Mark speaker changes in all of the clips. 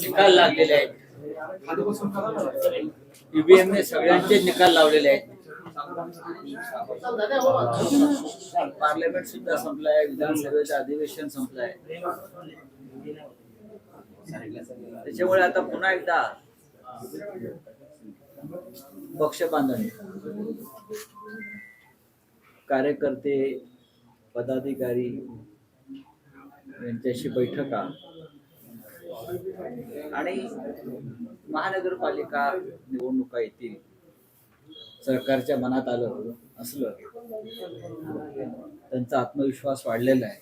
Speaker 1: निकाल लागलेले आहेत. ईव्हीएम ने सगळ्यांचे निकाल लावलेले आहेत. पार्लमेंट सुद्धा संपलाय विधानसभेचं अधिवेशन संपलंय. त्याच्यामुळे आता पुन्हा एकदा पक्ष बांधणी. कार्यकर्ते पदाधिकारी यांच्याशी बैठका. आणि महानगरपालिका निवडणुका येतील सरकारच्या मनात आलं असलं त्यांचा आत्मविश्वास वाढलेला आहे.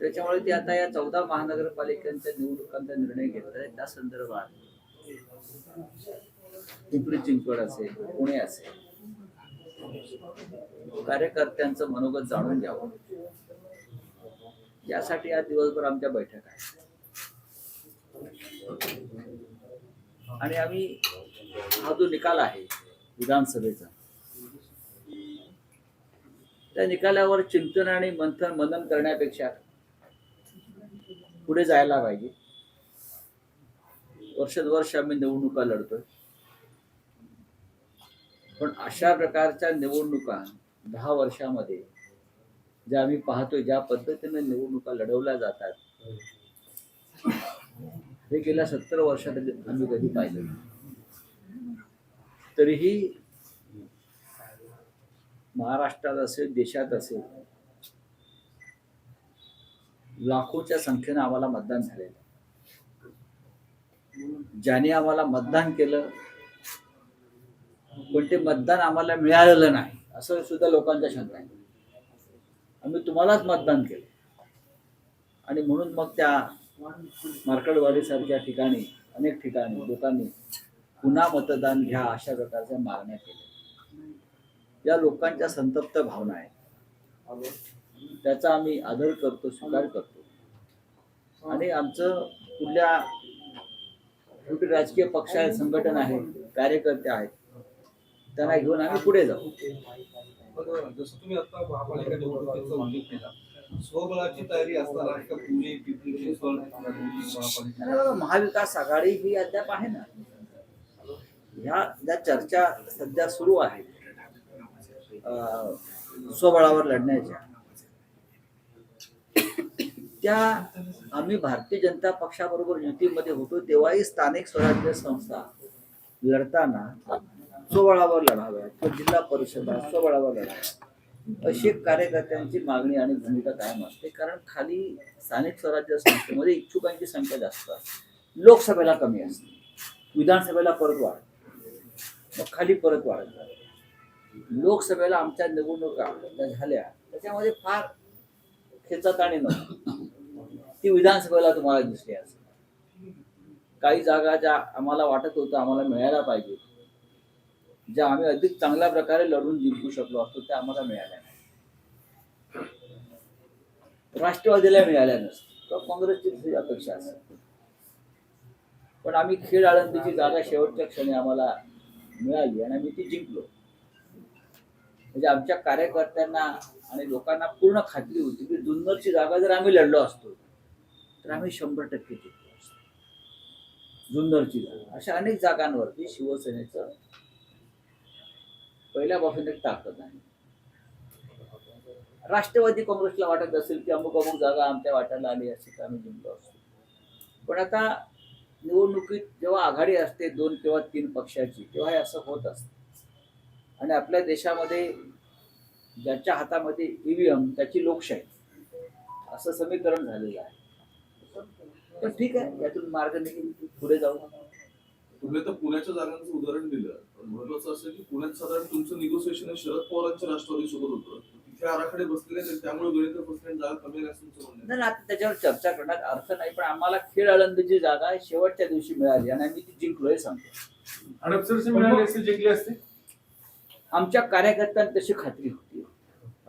Speaker 1: त्याच्यामुळे ते आता या चौदा महानगरपालिकांच्या निवडणुकांचा निर्णय घेत आहेत त्या संदर्भात पिंपरी चिंचवड असेल पुणे असेल कार्यकर्त्यांचं मनोगत जाणून घ्यावं. यासाठी आज दिवसभर आमच्या बैठक आहे आणि आम्ही हा जो निकाल आहे विधानसभेचा त्या निकालावर चिंतन आणि मंथन मनन करण्यापेक्षा पुढे जायला पाहिजे. वर्ष आम्ही निवडणुका लढतोय. पण अशा प्रकारच्या निवडणुका दहा वर्षामध्ये ज्या आम्ही पाहतोय ज्या पद्धतीने निवडणुका लढवल्या जातात हे गेल्या सत्तर वर्षात आम्ही कधी पाहिलं तरीही महाराष्ट्रात असेल देशात असेल लाखोच्या संख्येनं आम्हाला मतदान झालेलं ज्याने आम्हाला मतदान केलं पण ते मतदान आम्हाला मिळालेलं नाही असं सुद्धा लोकांच्या शंका आहे आम्ही तुम्हालाच मतदान केलं. आणि म्हणून मग त्या मार्कडवाडीसारख्या ठिकाणी अनेक ठिकाणी लोकांनी पुन्हा मतदान घ्या अशा प्रकारच्या मागण्या केल्या. या लोकांच्या संतप्त भावना आहेत. त्याचा आम्ही आदर करतो स्वीकार करतो. आणि आमचं कुठल्या कुठे राजकीय पक्ष आहेत संघटन आहे कार्यकर्ते आहेत त्यांना घेऊन आम्ही पुढे जाऊ.
Speaker 2: जसं तुम्ही आता महापालिका निवडणुकीचा उल्लेख केला स्वबळाची तयारी असताना
Speaker 1: महाविकास आघाडी ही अद्याप आहे ना. ह्या ज्या चर्चा सध्या सुरू आहेत स्वबळावर लढण्याच्या त्या आम्ही भारतीय जनता पक्षाबरोबर युतीमध्ये होतो तेव्हाही स्थानिक स्वराज्य संस्था लढताना स्वबळावर लढाव्या किंवा जिल्हा परिषदा स्वबळावर लढाव्या अशी कार्यकर्त्यांची मागणी आणि भूमिका कायम असते. कारण खाली स्थानिक स्वराज्य संस्थेमध्ये इच्छुकांची संख्या जास्त असते लोकसभेला कमी असते. विधानसभेला परत वाढ मग खाली परत वाढत जाते. लोकसभेला आमच्या निवडणुका झाल्या त्याच्यामध्ये फार खेचाताणी नव्हती. ती विधानसभेला तुम्हाला दिसली असेल. काही जागा ज्या आम्हाला वाटत होतं आम्हाला मिळायला पाहिजे ज्या आम्ही अधिक चांगल्या प्रकारे लढून जिंकू शकलो असतो त्या आम्हाला मिळाल्या नाही. राष्ट्रवादीला मिळाल्या नसतील. किंवा काँग्रेसची अपेक्षा असते पण आम्ही खेळ आळंदीची जागा शेवटच्या क्षणी आम्हाला मिळाली आणि आम्ही ती जिंकलो. म्हणजे आमच्या कार्यकर्त्यांना आणि लोकांना पूर्ण खात्री होती की जुन्नरची जागा जर आम्ही लढलो असतो तर आम्ही शंभर टक्के जिंकलो असतो. जुन्नरची जागा. अशा अनेक जागांवरती शिवसेनेचं पहिल्यापासून एक ताकद आहे राष्ट्रवादी काँग्रेसला वाटत असेल की अमुक अमुक जागा आमच्या वाट्याला आली असेल तर आम्ही जिंकलो असतो पण आता निवडणुकीत जेव्हा आघाडी असते दोन किंवा तीन पक्षाची तेव्हा हे असं होत असतं. आणि आपल्या देशामध्ये ज्याच्या हातामध्ये ईव्हीएम त्याची लोकशाही असं समीकरण झालेलं आहे. पण ठीक आहे यातून मार्ग निघून पुढे जाऊ.
Speaker 2: तुम्ही तर पुण्याच्या जागांचं उदाहरण दिलं. महत्वाचं असं की पुण्यात साधारण तुमचं निगोसिएशन हे शरद पवारांच्या राष्ट्रवादी सोबत होतं. तिथे आराखडे बसलेले त्यामुळे जागा कमी असं तुमचं
Speaker 1: आता त्याच्यावर चर्चा करण्यात अर्थ नाही पण आम्हाला खेळ आळंदीची जागा शेवटच्या दिवशी मिळाली आणि आम्ही ती जिंकलो हे सांगतो
Speaker 3: हडपसरची मिळाली असते जिंकली असते?
Speaker 1: आमच्या कार्यकर्त्यांना तशी खात्री होती.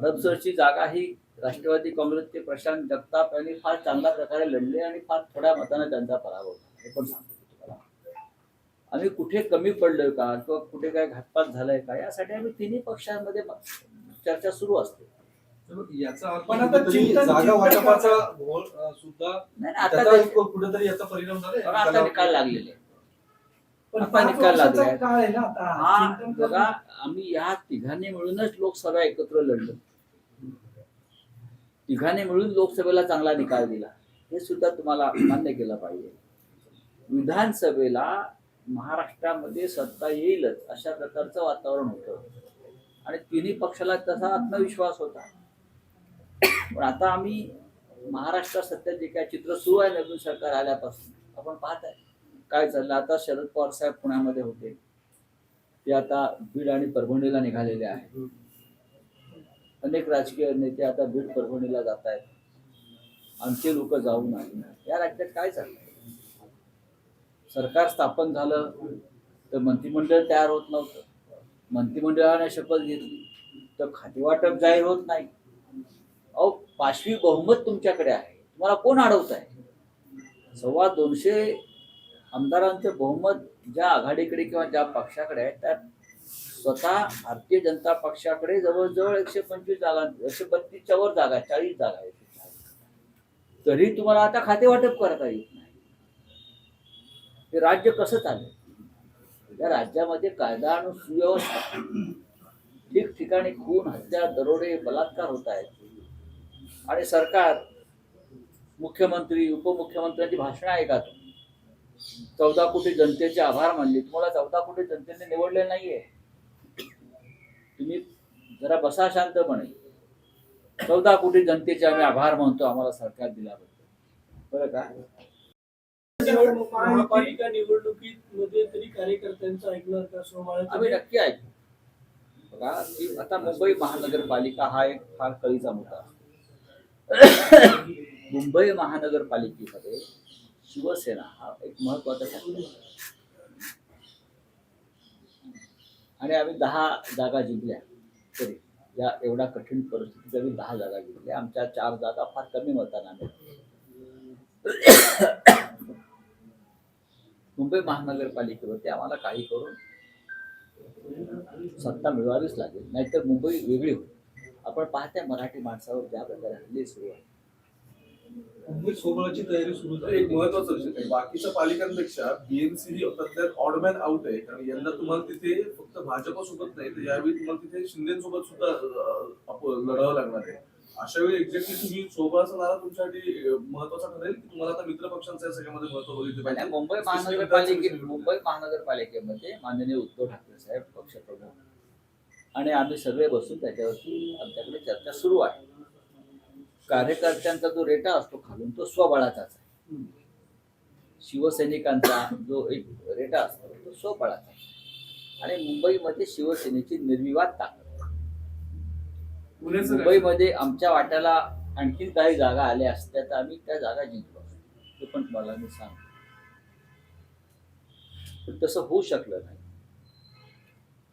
Speaker 1: हडपसरची जागा ही राष्ट्रवादी काँग्रेसचे प्रशांत जगताप यांनी फार चांगल्या प्रकारे लढले आणि फार थोड्या मताने त्यांचा पराभव झाला. हे पण सांगतो. आम्ही कुठे कमी पडलोय का? किंवा कुठे काय घातपात झालाय का? यासाठी आम्ही तिन्ही पक्षांमध्ये चर्चा सुरू असते.
Speaker 4: याचा अर्थ
Speaker 5: पण आता
Speaker 4: जागा वाटपाचा सुद्धा कुठेतरी याचा परिणाम झाला
Speaker 1: निकाल लागलेले आता निकाल लागलाय. हा बघा आम्ही या तिघांनी मिळूनच लोकसभा एकत्र लढलो. तिघांनी मिळून लोकसभेला चांगला निकाल दिला. हे सुद्धा तुम्हाला मान्य केलं पाहिजे. विधानसभेला महाराष्ट्रामध्ये सत्ता येईलच अशा प्रकारचं वातावरण होतं. आणि तिन्ही पक्षाला तसा आत्मविश्वास होता. पण आता आम्ही महाराष्ट्रात सध्या जे काय चित्र सुरू आहे नवीन सरकार आल्यापासून आपण पाहत आहे काय चाललं? आता शरद पवार साहेब पुण्यामध्ये होते. ते आता बीड आणि परभणीला निघालेले आहेत. अनेक राजकीय नेते आता बीड परभणीला जात आहेत आमचे लोक जाऊन आले. या राज्यात काय चाललंय? सरकार स्थापन झालं तर मंत्रिमंडळ तयार होत नव्हतं. मंत्रिमंडळाने शपथ घेतली तर खातेवाटप जाहीर होत नाही. अहो पाचवी बहुमत तुमच्याकडे आहे. तुम्हाला कोण अडवत आहे? सव्वा दोनशे आमदारांचं बहुमत ज्या आघाडीकडे किंवा ज्या पक्षाकडे आहे त्या स्वतः भारतीय जनता पक्षाकडे जवळजवळ एकशे पंचवीस जागा एकशे बत्तीसच्या वर जागा चाळीस जागा आहेत तरी तुम्हाला आता खाते वाटप करता येत नाही. हे राज्य कसं चालेल? या राज्यामध्ये कायदा आणि सुव्यवस्था ठिकठिकाणी खून हत्या दरोडे बलात्कार होत आहेत. आणि सरकार मुख्यमंत्री उपमुख्यमंत्र्यांची भाषणं ऐका तुम्ही चौदा कोटी जनतेचे आभार मानले. तुम्हाला चौदा कोटी जनतेने निवडले नाहीये. तुम्ही जरा बसा शांतपणे. चौदा कोटी जनतेचे आम्ही आभार मानतो आम्हाला सरकार दिल्याबद्दल. बरं का?
Speaker 6: महापालिका निवडणुकीत मध्ये तरी कार्यकर्त्यांचं ऐकणार का?
Speaker 1: आम्ही नक्की ऐकू. बघा की आता मुंबई महानगरपालिका हा एक फार कळीचा मुद्दा. मुंबई महानगरपालिकेमध्ये शिवसेना हा एक महत्त्वाचा घटक आणि आम्ही दहा जागा जिंकल्या तरी या एवढ्या कठीण परिस्थितीत आम्ही दहा जागा जिंकल्या. आमच्या चार जागा फार कमी मतांना मुंबई महानगरपालिकेवरती आम्हाला काही करून सत्ता मिळवावीच लागेल. नाहीतर मुंबई वेगळी होईल. आपण पाहत्या मराठी माणसावर ज्या प्रकारे हल्ले सुरू आहे
Speaker 4: मुंबई सोबळाची तयारी सुरू
Speaker 2: तर एक
Speaker 4: झाली
Speaker 2: महत्त्वाचा विषय आहे. बाकीच्या पालिकांपेक्षा बीएमसी ही सध्या ऑडमॅन आउट आहे. कारण यंदा तुम्हाला तिथे फक्त भाजप सोबत नाही तर यावेळी तुम्हाला तिथे शिंदेसोबत सुद्धा लढावं लागणार आहे. अशा वेळी एक्झॅक्टली तुम्ही सोबळाचा नारा तुमच्यासाठी महत्त्वाचा ठरेल की तुम्हाला आता मित्र पक्षांचं या सगळ्यामध्ये महत्त्व बघितलं पाहिजे.
Speaker 1: मुंबई महानगरपालिके मुंबई महानगरपालिकेमध्ये माननीय उद्धव ठाकरे साहेब पक्षप्रमुख. आणि आम्ही सगळे बसून त्याच्यावरती आमच्याकडे चर्चा सुरू आहे. कार्यकर्त्यांचा जो रेटा असतो खालून तो स्वबळाचाच आहे. शिवसैनिकांचा जो एक रेटा असतो तो स्वबळाचा आणि मुंबईमध्ये शिवसेनेची निर्विवाद ताकद? मुंबईमध्ये आमच्या वाट्याला आणखीन काही जागा आल्या असत्या तर आम्ही त्या जागा जिंकलो ते पण तुम्हाला मी सांगतो. पण तसं होऊ शकलं नाही.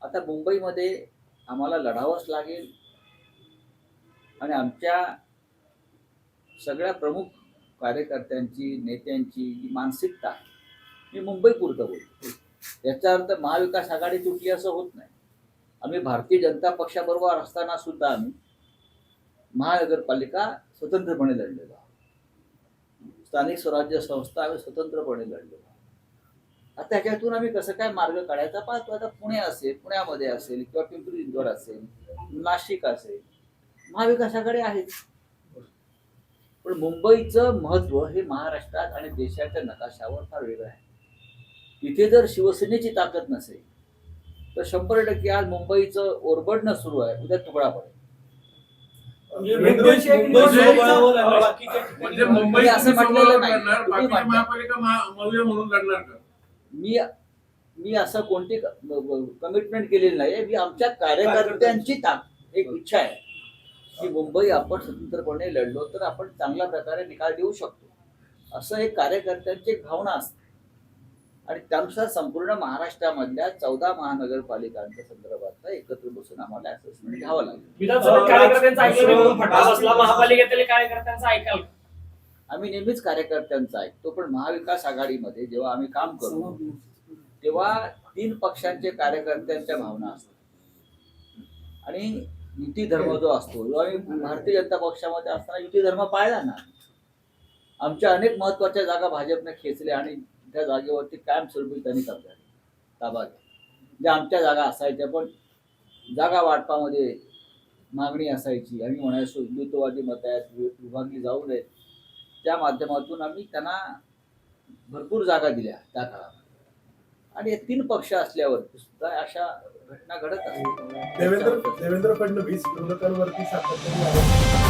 Speaker 1: आता मुंबईमध्ये आम्हाला लढावंच लागेल. आणि आमच्या सगळ्या प्रमुख कार्यकर्त्यांची नेत्यांची जी मानसिकता मी मुंबईपुरतं बोलतो. याचा अर्थ महाविकास आघाडी तुटली असं होत नाही. आम्ही भारतीय जनता पक्षाबरोबर असताना सुद्धा आम्ही महानगरपालिका स्वतंत्रपणे लढलेलो आहोत. स्थानिक स्वराज्य संस्था आम्ही स्वतंत्रपणे लढलेलो आहोत. आता ह्याच्यातून आम्ही कसं काय मार्ग काढायचा पाहतो. आता पुणे असेल पुण्यामध्ये असेल किंवा पिंपरी इंदोर असेल नाशिक असेल महाविकासाकडे आहेच पण मुंबईचं महत्त्व हे महाराष्ट्रात आणि देशाच्या नकाशावर फार वेगळं आहे. इथे जर शिवसेनेची ताकद नसेल तर शंभर टक्के आज मुंबईचं ओरबडणं सुरू आहे उद्या तुकडा पडेल
Speaker 6: म्हणजे
Speaker 5: मुंबई-
Speaker 1: मी असं म्हटलेलं नाही. मी मी असं कोणती कमिटमेंट केलेली नाही मी आमच्या कार्यकर्त्यांची ताक एक इच्छा आहे की मुंबई आपण स्वतंत्रपणे लढलो तर आपण चांगल्या प्रकारे निकाल देऊ शकतो. असं एक कार्यकर्त्यांची एक भावना असते. आणि त्यानुसार संपूर्ण महाराष्ट्रामधल्या चौदा महानगरपालिकांच्या संदर्भात एकत्र बसून आम्हाला असेसमेंट घ्यावं लागेल. आम्ही नेहमीच कार्यकर्त्यांचा ऐकतो पण महाविकास आघाडीमध्ये जेव्हा आम्ही काम करू तेव्हा तीन पक्षांचे कार्यकर्त्यांच्या भावना असतात. आणि युती धर्म जो असतो जो आम्ही भारतीय जनता पक्षामध्ये असताना युती धर्म पाळला ना आमच्या अनेक महत्त्वाच्या जागा भाजपने खेचल्या आणि त्या जागेवरती कायमस्वरूपी त्यांनी कब्जा ताबा घेतला. ज्या आमच्या जागा असायच्या पण जागा वाटपामध्ये मागणी असायची. आम्ही म्हणायचो हिंदुत्ववादी मत आहेत विभागली जाऊ नयेत. त्या माध्यमातून आम्ही त्यांना भरपूर जागा दिल्या त्या काळामध्ये. आणि हे तीन पक्ष असल्यावर सुद्धा अशा घटना घडत असतात.
Speaker 7: देवेंद्र देवेंद्र फडणवीस विरोधकांवरती सातत्याने